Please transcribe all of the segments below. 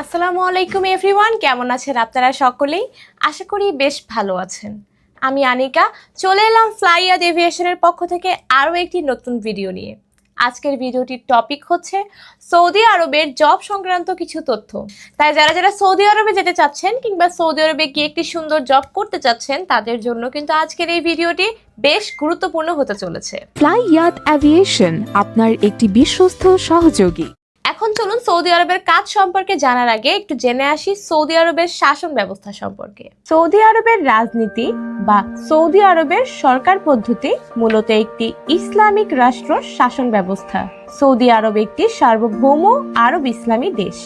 আসসালামু আলাইকুম এভরিওয়ান কেমন আছেন আপনারা সকলেই? আশা করি বেশ ভালো আছেন। আমি আনিকা, চলে এলাম ফ্লাইয়াদ এভিয়েশনের পক্ষ থেকে আরও একটি নতুন ভিডিও নিয়ে। আজকের ভিডিওটির টপিক হচ্ছে সৌদি আরবের জব সংক্রান্ত কিছু তথ্য। তাই যারা যারা সৌদি আরবে যেতে চাচ্ছেন কিংবা সৌদি আরবে গিয়ে একটি সুন্দর জব করতে চাচ্ছেন, তাদের জন্য কিন্তু আজকের এই ভিডিওটি বেশ গুরুত্বপূর্ণ হতে চলেছে। ফ্লাই ইয়াত অ্যাভিয়েশন আপনার একটি বিশ্বস্ত সহযোগী। এখন চলুন সৌদি আরবের কাজ সম্পর্কে জানার আগে একটু জেনে আসি সৌদি আরবের শাসন ব্যবস্থা সম্পর্কে। সৌদি আরবের রাজনীতি বা সৌদি আরবের সরকার পদ্ধতি মূলত একটি ইসলামিক রাষ্ট্র শাসন ব্যবস্থা। সৌদি আরব একটি সার্বভৌম আরব ইসলামী দেশ।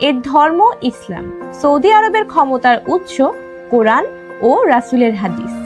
এর ধর্ম ইসলাম। সৌদি আরবের ক্ষমতার উৎস কোরআন ও রাসুলের হাদিস।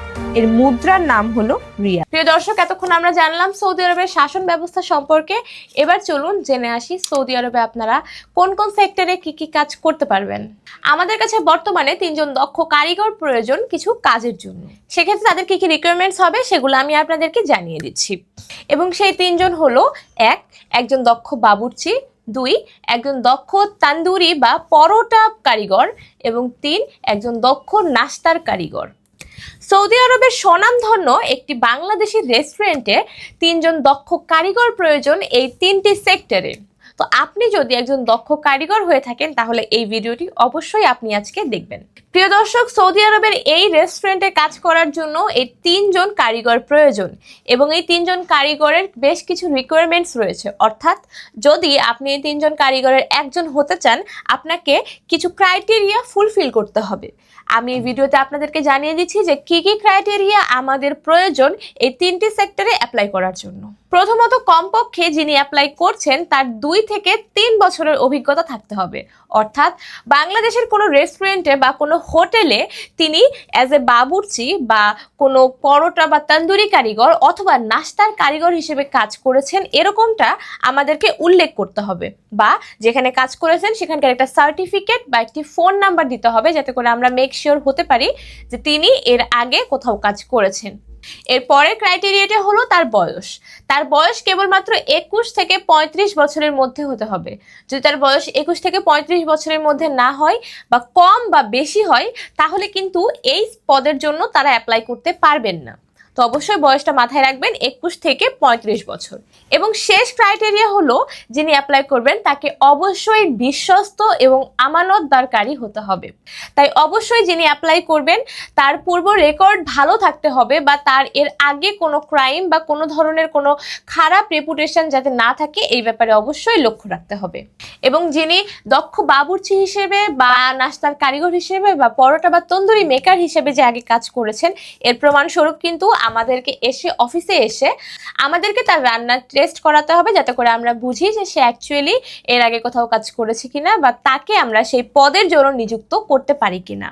এর মুদ্রার নাম হলো রিয়াদ প্রিয় দর্শক, এতক্ষণ আমরা জানলাম সৌদি আরবের শাসন ব্যবস্থা সম্পর্কে। এবার চলুন জেনে আসি সৌদি আরবে আপনারা কোন কোন সেক্টরে কি কি কাজ করতে পারবেন। আমাদের কাছে বর্তমানে তিনজন দক্ষ কারিগর প্রয়োজন কিছু কাজের জন্য। সেক্ষেত্রে তাদের কি কি রিকোয়ারমেন্টস হবে সেগুলো আমি আপনাদেরকে জানিয়ে দিচ্ছি। এবং সেই তিনজন হলো, এক, একজন দক্ষ বাবুর্চি, দুই, একজন দক্ষ তান্দুরি বা পরোটা কারিগর, এবং তিন, একজন দক্ষ নাস্তার কারিগর। সৌদি আরবের স্বনামধন্য একটি বাংলাদেশি রেস্টুরেন্টে তিনজন দক্ষ কারিগর প্রয়োজন এই তিনটি সেক্টরে। তো আপনি যদি একজন দক্ষ কারিগর হয়ে থাকেন, তাহলে এই ভিডিওটি অবশ্যই আপনি আজকে দেখবেন। প্রিয় দর্শক, সৌদি আরবের এই রেস্টুরেন্টে কাজ করার জন্য এই তিনজন কারিগর প্রয়োজন এবং এই তিনজন কারিগরের বেশ কিছু রিকোয়ারমেন্টস রয়েছে। অর্থাৎ যদি আপনি এই তিনজন কারিগরের একজন হতে চান, আপনাকে কিছু ক্রাইটেরিয়া ফুলফিল করতে হবে। আমি এই ভিডিওতে আপনাদেরকে জানিয়ে দিচ্ছি যে কি কি ক্রাইটেরিয়া আমাদের প্রয়োজন এই তিনটি সেক্টরে অ্যাপ্লাই করার জন্য। প্রথমত, কমপক্ষে যিনি অ্যাপ্লাই করছেন, তার দুই থেকে তিন বছরের অভিজ্ঞতা থাকতে হবে। অর্থাৎ বাংলাদেশের কোনো রেস্টুরেন্টে বা কোনো হোটেলে তিনি অ্যাজ এ বাবুর্চি বা কোনো পরোটা বা তন্দুরি কারিগর অথবা নাস্তার কারিগর হিসেবে কাজ করেছেন, এরকমটা আমাদেরকে উল্লেখ করতে হবে। বা যেখানে কাজ করেছেন, সেখানকার একটা সার্টিফিকেট বা একটি ফোন নাম্বার দিতে হবে, যাতে করে আমরা মেক শিওর হতে পারি যে তিনি এর আগে কোথাও কাজ করেছেন। এর পরের ক্রাইটেরিয়াটা হলো তার বয়স। তার বয়স কেবলমাত্র একুশ থেকে পঁয়ত্রিশ বছরের মধ্যে হতে হবে। যদি তার বয়স একুশ থেকে পঁয়ত্রিশ বছরের মধ্যে না হয় বা কম বা বেশি হয়, তাহলে কিন্তু এই পদের জন্য তারা অ্যাপ্লাই করতে পারবেন না। তো অবশ্যই বয়সটা মাথায় রাখবেন একুশ থেকে পঁয়ত্রিশ বছর। এবং শেষ ক্রাইটেরিয়া হলো যিনি অ্যাপ্লাই করবেন তাকে অবশ্যই বিশ্বস্ত এবং আমানতদারকারী হতে হবে। তাই অবশ্যই যিনি অ্যাপ্লাই করবেন, তার পূর্ব রেকর্ড ভালো থাকতে হবে বা তার এর আগে কোনো ক্রাইম বা কোনো ধরনের কোনো খারাপ রেপুটেশন যাতে না থাকে, এই ব্যাপারে অবশ্যই লক্ষ্য রাখতে হবে। এবং যিনি দক্ষ বাবুর্চি হিসেবে বা নাস্তার কারিগর হিসেবে বা পরোটা বা তন্দুরি মেকার হিসেবে যে আগে কাজ করেছেন, এর প্রমাণস্বরূপ কিন্তু আমাদেরকে এসে অফিসে এসে আমাদেরকে তার রান্নার টেস্ট করাতে হবে যাতে করে আমরা বুঝি যে সে অ্যাকচুয়ালি এর আগে কোথাও কাজ করেছে কিনা বা তাকে আমরা সেই পদের জন্য নিযুক্ত করতে পারি কিনা।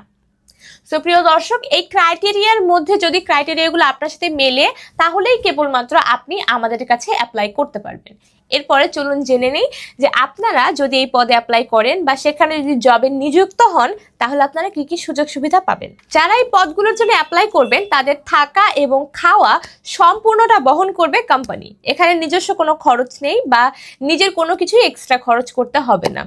সো প্রিয় দর্শক, এই ক্রাইটেরিয়ার মধ্যে যদি ক্রাইটেরিয়াগুলো আপনার সাথে মেলে, তাহলেই কেবলমাত্র আপনি আমাদের কাছে অ্যাপ্লাই করতে পারবেন। এরপরে চলুন জেনে নেই যে আপনারা যদি এই পদে অ্যাপ্লাই করেন বা সেখানে যদি জবে নিযুক্ত হন, তাহলে আপনারা কি কি সুযোগ সুবিধা পাবেন? যারা এই পদগুলোর জন্য অ্যাপ্লাই করবেন, তাদের থাকা এবং খাওয়া সম্পূর্ণটা বহন করবে কোম্পানি এখানে নিজস্ব কোনো খরচ নেই বা নিজের কোনো কিছুই এক্সট্রা খরচ করতে হবে না।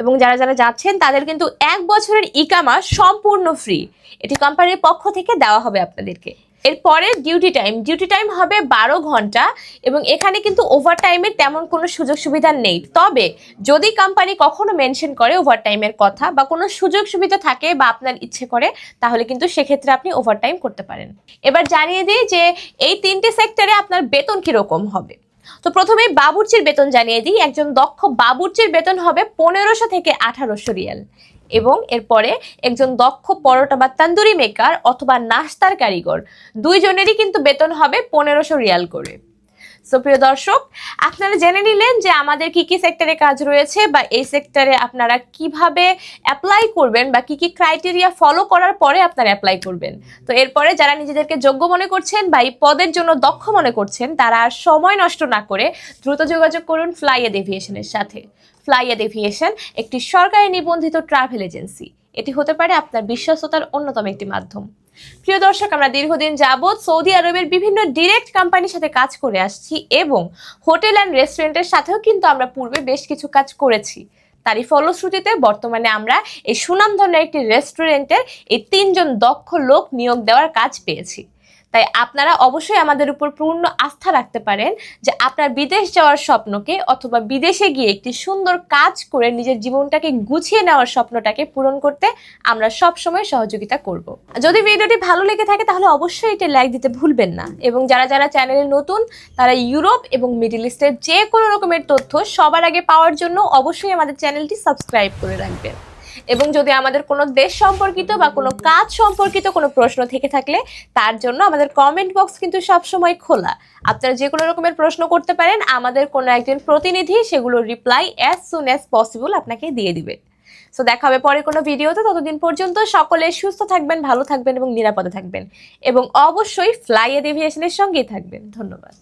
এবং যারা যারা যাচ্ছেন, তাদের কিন্তু এক বছরের ইকামা সম্পূর্ণ ফ্রি এটি কোম্পানির পক্ষ থেকে দেওয়া হবে আপনাদেরকে। এরপরে ডিউটি টাইম ডিউটি টাইম হবে বারো ঘণ্টা এবং এখানে কিন্তু ওভার টাইমের তেমন কোনো সুযোগ সুবিধা নেই। তবে যদি কোম্পানি কখনো মেনশন করে ওভার টাইমের কথা বা কোনো সুযোগ সুবিধা থাকে বা আপনার ইচ্ছে করে, তাহলে কিন্তু সেক্ষেত্রে আপনি ওভার টাইম করতে পারেন। এবার জানিয়ে দিই যে এই তিনটে সেক্টরে আপনার বেতন কীরকম হবে। তো প্রথমে বাবুর্চির বেতন জানিয়ে দিই। একজন দক্ষ বাবুর্চির বেতন হবে পনেরোশো থেকে আঠারোশো রিয়াল। এবং এরপরে একজন দক্ষ পরোটা বা তান্দুরি মেকার অথবা নাস্তার কারিগর। দুইজনেরই কিন্তু বেতন হবে পনেরোশো রিয়াল করে। সো প্রিয় দর্শক, আপনারা জেনে নিলেন যে আমাদের কি কি সেক্টরে কাজ রয়েছে বা এই সেক্টরে আপনারা কীভাবে অ্যাপ্লাই করবেন বা কি কি ক্রাইটেরিয়া ফলো করার পরে আপনারা অ্যাপ্লাই করবেন। তো এরপরে যারা নিজেদেরকে যোগ্য মনে করছেন বা এই পদের জন্য দক্ষ মনে করছেন, তারা আর সময় নষ্ট না করে দ্রুত যোগাযোগ করুন ফ্লাইয়েড এভিয়েশনের সাথে। ফ্লাইয়েড এভিয়েশন একটি সরকারি নিবন্ধিত ট্রাভেল এজেন্সি। এটি হতে পারে আপনার বিশ্বস্ততার অন্যতম একটি মাধ্যম। প্রিয় দর্শক, আমরা দীর্ঘদিন যাবৎ সৌদি আরবের বিভিন্ন ডিরেক্ট কোম্পানির সাথে কাজ করে আসছি এবং হোটেল অ্যান্ড রেস্টুরেন্টের সাথেও কিন্তু আমরা পূর্বে বেশ কিছু কাজ করেছি। তারই ফলশ্রুতিতে বর্তমানে আমরা এই সুনামধন্য একটি রেস্টুরেন্টের এই তিনজন দক্ষ লোক নিয়োগ দেওয়ার কাজ পেয়েছি। তাই আপনারা অবশ্যই আমাদের উপর পূর্ণ আস্থা রাখতে পারেন যে আপনার বিদেশ যাওয়ার স্বপ্নকে অথবা বিদেশে গিয়ে একটি সুন্দর কাজ করে নিজের জীবনটাকে গুছিয়ে নেওয়ার স্বপ্নটাকে পূরণ করতে আমরা সব সময় সহযোগিতা করব। যদি ভিডিওটি ভালো লেগে থাকে তাহলে অবশ্যই এটা লাইক দিতে ভুলবেন না এবং যারা যারা চ্যানেলে নতুন তারা ইউরোপ এবং মিডিল ইস্টের যে কোনো রকমের তথ্য সবার আগে পাওয়ার জন্য অবশ্যই আমাদের চ্যানেলটি সাবস্ক্রাইব করে রাখবেন। এবং যদি আমাদের কোনো দেশ সম্পর্কিত বা কোনো কাজ সম্পর্কিত কোনো প্রশ্ন থেকে থাকলে তার জন্য আমাদের কমেন্ট বক্স কিন্তু সবসময় খোলা। আপনারা যে কোনো রকমের প্রশ্ন করতে পারেন, আমাদের কোনো একজন প্রতিনিধি সেগুলোর reply as soon as possible আপনাকে দিয়ে দিবে। সো দেখা হবে পরে কোনো ভিডিওতে। ততদিন পর্যন্ত সকলে সুস্থ থাকবেন, ভালো থাকবেন এবং নিরাপদে থাকবেন। এবং অবশ্যই ফ্লাই এভিয়েশনের সঙ্গেই থাকবেন। ধন্যবাদ।